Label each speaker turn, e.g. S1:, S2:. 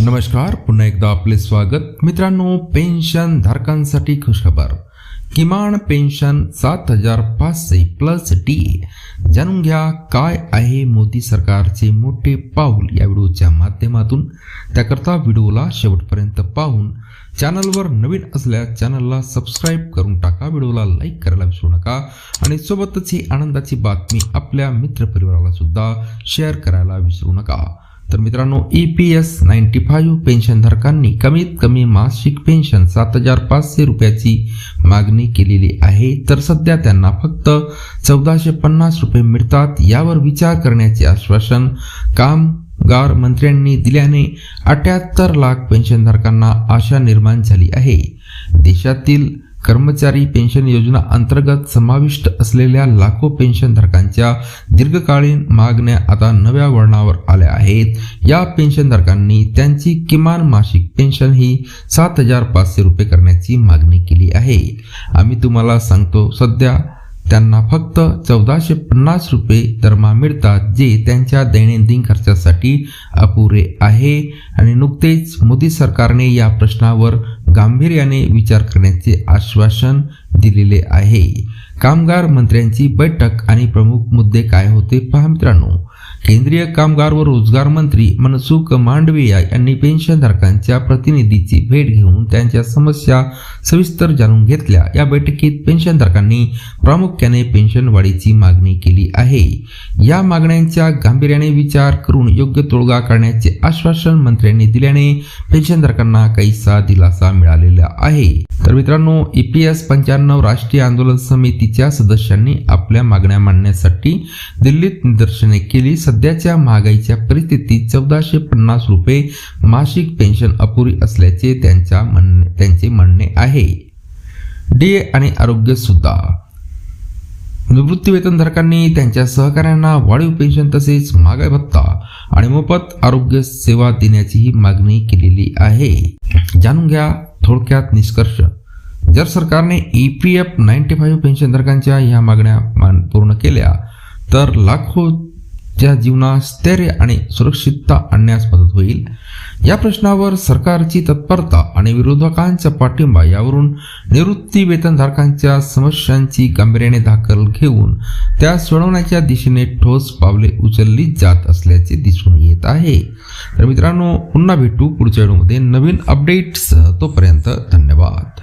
S1: नमस्कार पुन्हा एकदा आपले स्वागत. मित्रांनो पेन्शन धारकांसाठी खुशखबर. किमान पेन्शन सात हजार पाचशे प्लस डी जाणून घ्या काय आहे मोदी सरकारचे मोठे पाऊल या व्हिडिओच्या माध्यमातून. त्याकरता व्हिडिओला शेवटपर्यंत पाहून चॅनलवर नवीन असल्यास चॅनलला सबस्क्राईब करून टाका. व्हिडिओला लाईक करायला विसरू नका. आणि सोबतच ही आनंदाची बातमी आपल्या मित्रपरिवाराला सुद्धा शेअर करायला विसरू नका. तर मित्रांनो E P S ninety five पेन्शनधारकांनी कमीत कमी मासिक पेन्शन सात हजार पाचशे रुपयाची मागणी केलेली आहे. तर सध्या त्यांना फक्त चौदाशे पन्नास रुपये मिळतात. यावर विचार करण्याचे आश्वासन कामगार मंत्र्यांनी दिल्याने अठ्याहत्तर लाख पेन्शनधारकांना आशा निर्माण झाली आहे. देशातील कर्मचारी पेन्शन योजना अंतर्गत समाविष्ट असलेल्या लाखो पेन्शनधारकांच्या दीर्घकालीन मागण्या आता नव्या वळणावर आहेत. या पेन्शनधारकांनी त्यांची किमान मासिक पेन्शन ही सात हजार पाचशे रुपये करण्याची मागणी केली आहे. आम्ही तुम्हाला सांगतो सध्या त्यांना फक्त चौदाशे पन्नास रुपये दरमा मिळतात जे त्यांच्या दैनंदिन खर्चासाठी अपुरे आहे. आणि नुकतेच मोदी सरकारने या प्रश्नावर गांभीर्याने विचार करण्याचे आश्वासन दिलेले आहे. कामगार मंत्र्यांची बैठक आणि प्रमुख मुद्दे काय होते पहा मित्रांनो. केंद्रीय कामगार व रोजगार मंत्री मनसुख मांडविया यांनी पेन्शनधारकांच्या प्रतिनिधीची भेट घेऊन त्यांच्या समस्या सविस्तर जाणून घेतल्या. या बैठकीत पेन्शनधारकांनी प्रामुख्याने पेन्शन वाढीची मागणी केली आहे. या मागण्यांच्या गांभीर्याने विचार करून योग्य तोडगा काढण्याचे आश्वासन मंत्र्यांनी दिल्याने पेन्शनधारकांना काहीसा दिलासा मिळालेला आहे. तर मित्रांनो E ईपीएस पंच्याण्णव राष्ट्रीय आंदोलन समितीच्या सदस्यांनी आपल्या मागण्या मांडण्यासाठी दिल्लीत निदर्शने केली. सध्याच्या महागाईच्या परिस्थितीत चौदाशे पन्नास रुपये मासिक पेन्शन अपुरी असल्याचे त्यांच्या म्हणणे त्यांचे म्हणणे आहे. डीए आणि आरोग्य सुद्धा. निवृत्तीवेतनधारकांनी त्यांच्या सहकाऱ्यांना वाढीव पेन्शन तसेच महागाई भत्ता आणि मोफत आरोग्य सेवा देण्याचीही मागणी केलेली आहे. जाणून घ्या थोडक्यात निष्कर्ष. जर सरकारने E P F ninety five पेन्शनधारकांच्या ह्या मागण्या मान पूर्ण केल्या तर लाखो त्या जीवनात स्थैर्य आणि सुरक्षितता आणण्यास मदत होईल या प्रश्नावर सरकारची तत्परता आणि विरोधकांचा पाठिंबा यावरून निवृत्ती वेतनधारकांच्या समस्यांची गांभीर्याने दाखल घेऊन त्या सोडवण्याच्या दिशेने ठोस पावले उचलली जात असल्याचे दिसून येत आहे. तर मित्रांनो पुन्हा भेटू पुढच्या व्हिडिओमध्ये. नवीन अपडेट्स तोपर्यंत धन्यवाद.